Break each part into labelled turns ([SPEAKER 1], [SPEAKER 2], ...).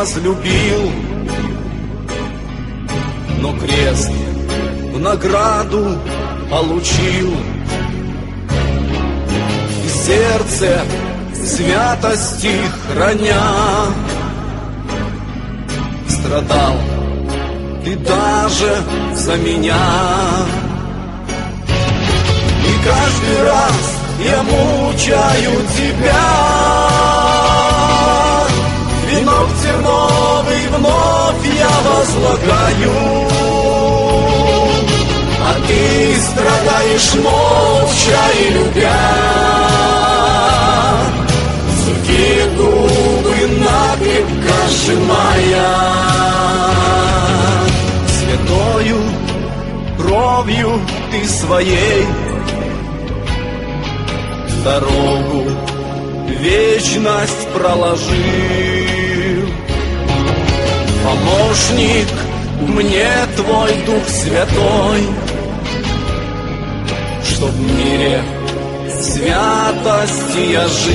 [SPEAKER 1] возлюбил, но крест в награду получил. И сердце святости храня страдал ты даже за меня. И каждый раз я мучаю тебя. Венок терновый вновь я возлагаю, А ты страдаешь молча и любя. Сухие губы накрепко сжимая. Святою кровью ты своей дорогу вечность проложил. Помощник мне твой Дух Святой, Чтоб в мире святости я жил.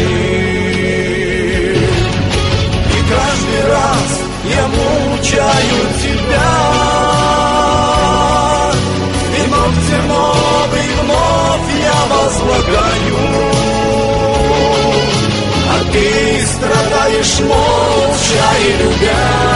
[SPEAKER 1] И каждый раз я мучаю тебя, Венок терновый вновь я возлагаю. А ты страдаешь молча и любя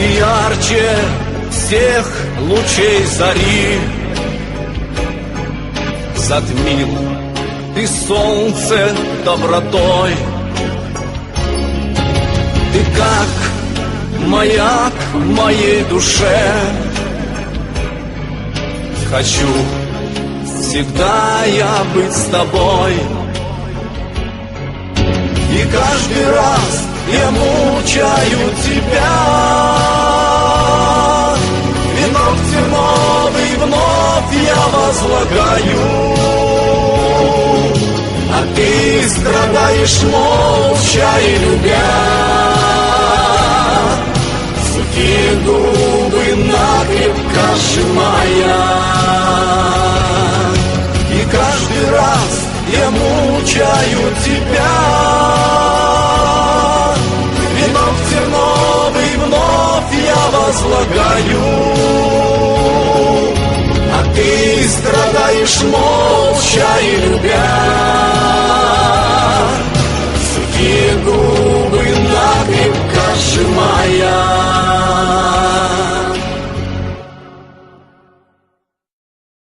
[SPEAKER 1] ярче всех лучей зари. Затмил ты солнце добротой. Ты как маяк в моей душе. Хочу всегда я быть с тобой. И каждый раз я мучаю тебя страдаешь молча и любя. Сухие губы накрепко сжимая. И каждый раз я мучаю тебя. Венок терновый вновь я возлагаю. А ты страдаешь молча и любя